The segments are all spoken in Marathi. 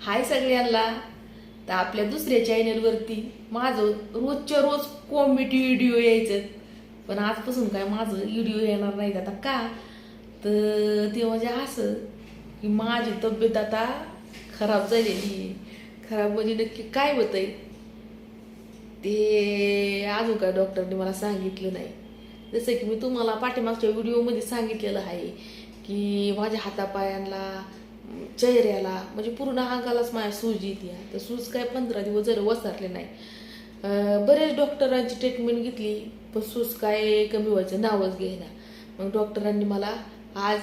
हाय सगळ्यांना. तर आपल्या दुसऱ्या चॅनलवरती माझं रोजच्या रोज कॉमेडी व्हिडिओ यायचं. पण आजपासून काय माझं व्हिडिओ येणार नाहीत आता का? तर ते म्हणजे असं की माझी तब्येत आता खराब झालेली आहे. खराब म्हणजे नक्की काय होतंय? ते अजून काय डॉक्टरने मला सांगितलं नाही. जसं की मी तुम्हाला पाठीमागच्या व्हिडिओमध्ये सांगितलेलं आहे की माझ्या हातापायांना चेहऱ्याला म्हणजे पूर्ण अंगालाच माझ्या सूज येते. तर सूज काय पंधरा दिवस जर वसरले नाही. बरेच डॉक्टरांची ट्रीटमेंट घेतली पण सूज काय कमी व्हायचं नावच घेईना. मग डॉक्टरांनी मला आज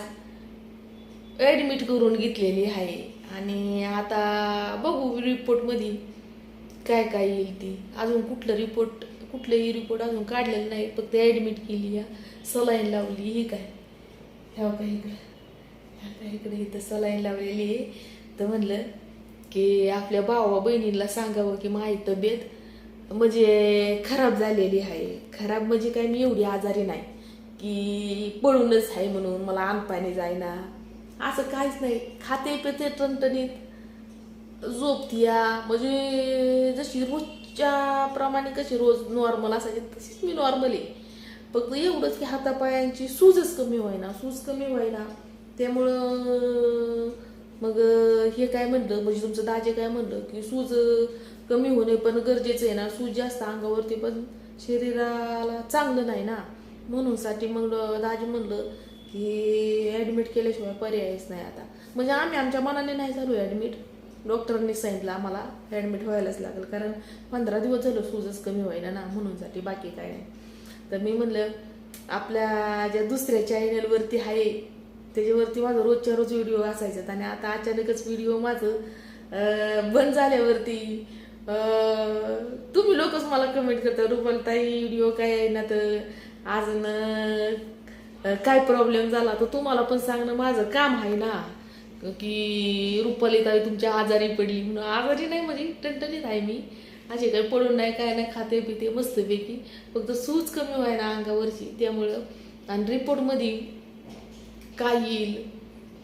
ॲडमिट करून घेतलेली आहे. आणि आता बघू रिपोर्टमध्ये काय काय येईल ती. अजून कुठलं रिपोर्ट कुठलंही रिपोर्ट अजून काढलेलं नाही फक्त ॲडमिट केली या सलाईन लावली ही काय? ह्या काय आता इकडे इथं सलाईन लावलेली आहे. तर म्हणलं की आपल्या भावा बहिणींना सांगावं की माझी तब्येत म्हणजे खराब झालेली आहे. खराब म्हणजे काय मी एवढी आजारी नाही. की पळूनच आहे म्हणून मला अनपाणी जायना असं काहीच नाही. खाते पेते टणटणीत झोपतिया. म्हणजे जशी रोजच्या प्रमाणे कशी रोज नॉर्मल असायची तशीच मी नॉर्मल आहे. फक्त एवढंच की हातापायांची सूजच कमी व्हायना सूज कमी व्हायना. त्यामुळं मग हे काय म्हणलं म्हणजे तुमचं दाजे काय म्हणलं की सूज कमी होणे पण गरजेचं आहे ना. सूज जास्त अंगावरती पण शरीराला चांगलं नाही ना. म्हणून साठी मग दाजी म्हणलं की ॲडमिट केल्याशिवाय पर्यायच नाही आता. म्हणजे आम्ही आमच्या मनाने नाही झालो ॲडमिट डॉक्टरांनी सांगितलं आम्हाला ॲडमिट व्हायलाच लागेल. कारण पंधरा दिवस झालं सूजच कमी व्हायला ना. म्हणून साठी बाकी काय नाही. तर मी म्हणलं आपल्या ज्या दुसऱ्या चॅनलवरती आहे त्याच्यावरती माझं रोजच्या रोज व्हिडिओ असायचा आणि आता अचानकच व्हिडिओ माझं बंद झाल्यावरती तुम्ही लोकच मला कमेंट करता रुपालताई व्हिडिओ काय आहे ना तर अजून काय प्रॉब्लेम झाला? तर तुम्हाला पण सांगणं माझं काम आहे ना. की रुपाली ताई तुमच्या आजारी पडली म्हणून आजारी नाही म्हणजे टणटणीत आहे मी. असे काही पडून नाही काय नाही खाते पिते मस्तपैकी. फक्त सूज कमी व्हाय ना अंगावरची त्यामुळं. आणि रिपोर्टमध्ये काय येईल?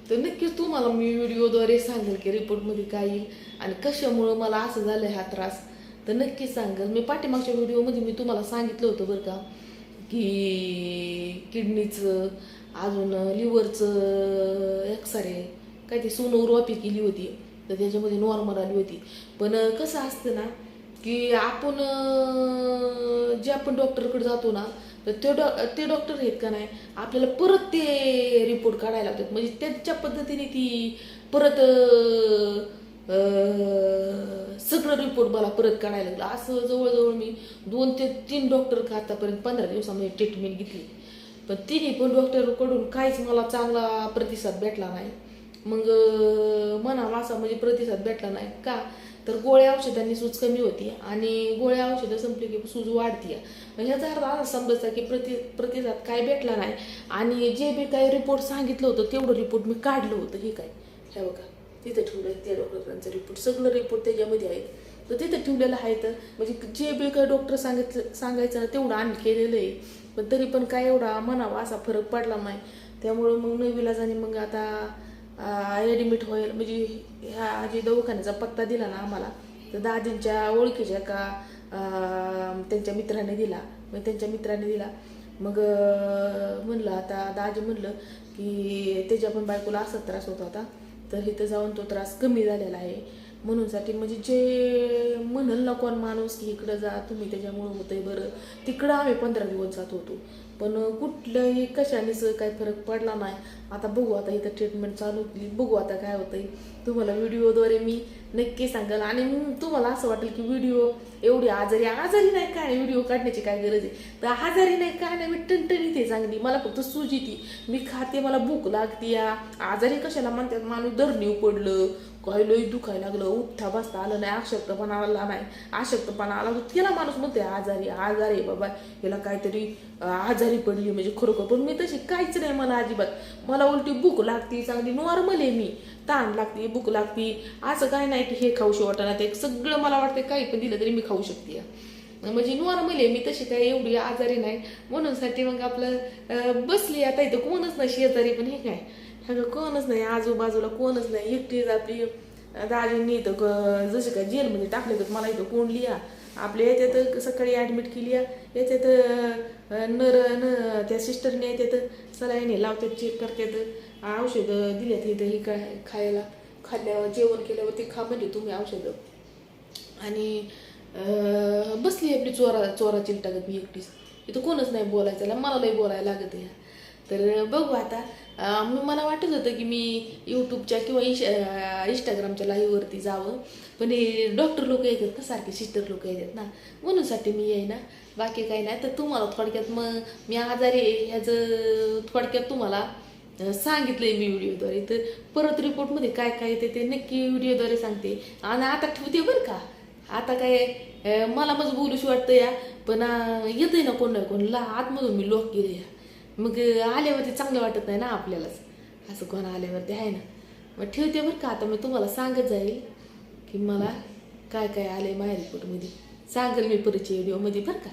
तर नक्कीच तुम्हाला मी व्हिडिओद्वारे सांगेल की रिपोर्टमध्ये काय येईल आणि कशामुळं मला असं झालं हा त्रास. तर नक्कीच सांगेल. मी पाठीमागच्या व्हिडिओमध्ये मी तुम्हाला सांगितलं होतं बरं का की किडनीचं अजून लिव्हरचं एक्सरे काय ते सोनोग्राफी केली होती. तर त्याच्यामध्ये नॉर्मल आली होती. पण कसं असतं ना की आपण जे आपण डॉक्टरकडे जातो ना तर ते डॉ ते डॉक्टर आहेत का नाही आपल्याला परत ते रिपोर्ट काढायला लागतात. म्हणजे त्यांच्या पद्धतीने ती परत सगळं रिपोर्ट मला परत काढायला लागलं. असं जवळजवळ मी दोन ते तीन डॉक्टर का आतापर्यंत पंधरा दिवसामध्ये ट्रीटमेंट घेतली. पण तिन्ही पण डॉक्टरकडून काहीच मला चांगला प्रतिसाद भेटला नाही. मग मनाला असा म्हणजे प्रतिसाद भेटला नाही. का? तर गोळ्या औषधांनी सूज कमी होती आणि गोळ्या औषधं संपली की सूज वाढती म्हणजे ह्याचा अर्थ असा समजायचा की प्रति प्रतिसाद काय भेटला नाही. आणि जे बी काही रिपोर्ट सांगितलं होतं तेवढं रिपोर्ट मी काढलं होतं. हे काय? हे बघा. तिथं ठेवलं त्या डॉक्टरांचं रिपोर्ट सगळं रिपोर्ट त्याच्यामध्ये आहेत. तर तिथं ठेवलेलं आहे तर म्हणजे जे बी काही डॉक्टर सांगितलं सांगायचं ना तेवढं आम्ही केलेलं आहे. पण तरी पण काय एवढा म्हणावा असा फरक पडला नाही. त्यामुळं मग नविलाजाने मग आता ॲडमिट होईल. म्हणजे ह्या जे दवाखान्याचा पत्ता दिला ना आम्हाला तर दाजींच्या ओळखीच्या का त्यांच्या मित्राने दिला. मग त्यांच्या मित्राने दिला. मग म्हणलं आता दाजी म्हणलं की त्याच्या पण बायकोला असा त्रास होत होता तर इथं जाऊन तो त्रास कमी झालेला आहे. म्हणूनसाठी म्हणजे जे म्हणल ना कोण माणूस की इकडं जा तुम्ही त्याच्यामुळं होतंय बरं. तिकडं आम्ही पंधरा दिवस जात होतो. पण कुठलंही कशानेच काही फरक पडला नाही. आता बघू आता इथं ट्रीटमेंट चालू केली बघू आता काय होतंय. तुम्हाला व्हिडिओद्वारे मी नक्की सांगाल. आणि तुम्हाला असं वाटेल की व्हिडिओ एवढी आजारी आजारी नाही काय? नाही व्हिडिओ काढण्याची काय गरज आहे? तर आजारी नाही काय नाही. मी टणटणीत आहे चांगली. मला फक्त सुजी ती. मी खाते मला भूक लागते या. आजारी कशाला म्हणतात? माणूस धरणीव पडलं. काही लई दुखायला लागलं. उठता बसता आलं नाही. अशक्तपणा आला नाही. अशक्तपणा आला तर त्याला माणूस म्हणते आजारी आजारी बाबा. याला काहीतरी आजारी आजारी पडली म्हणजे खरोखर. पण मी तशी काहीच नाही मला अजिबात. मला उलटी भूक लागते चांगली नॉर्मल आहे मी. ताण लागते भूक लागते. असं काय नाही की हे खाऊशी वाटणार ते सगळं मला वाटतं काही पण दिलं तरी मी खाऊ शकते. म्हणजे नॉर्मल आहे मी तशी काय एवढी आजारी नाही. म्हणून साठी मग आपलं बसली आता इथं कोणच नाही शेजारी पण हे काय? ह्या कोणच नाही आजूबाजूला कोणच नाही. एकटीच आपली दाजींनी इथं जसे जसं काय जेलमध्ये टाकले तर मला इथं कोण लिहा? आपल्या याच्यात सकाळी ॲडमिट केली या याच्यात नर न त्या सिस्टरने याच्यात सलाईने लावतात चेक करतात. औषधं दिल्यात इथं ही काय खायला. खाल्ल्यावर जेवण केल्यावर ते खा म्हणजे तुम्ही औषधं. आणि बसली आपली चोरा चोरा चिलटागत मी एकटीच. इथं कोणच नाही बोलायचं मला लई बोलायला लागत आहे. तर बघू आता. मला वाटत होतं की मी यूट्यूबच्या किंवा इश इंस्टाग्रामच्या लाईव्हवरती जावं. पण हे डॉक्टर लोक येतात ना सारखे सिस्टर लोक येतात ना. म्हणूनसाठी मी येईना बाकी काही नाही. तर तुम्हाला थोडक्यात मग मी आजारी आहे ह्याचं थोडक्यात तुम्हाला सांगितलं आहे मी व्हिडिओद्वारे. तर परत रिपोर्टमध्ये काय काय येते ते नक्की व्हिडिओद्वारे सांगते. आणि आता ठेवते बरं का. आता काय मला मग बोलूशी वाटतं या. पण येतं येतंय ना कोण ना कोण. ला आतमधून मी लॉक केलं या. मग आल्यावरती चांगलं वाटत नाही ना आपल्यालाच. असं कोण आल्यावरती आहे ना. मग ठेवते बरं का आता मी तुम्हाला सांगत जाईल की मला काय काय आलं आहे रिपोर्टमध्ये सांगेल मी परिचय व्हिडिओमध्ये बरं का.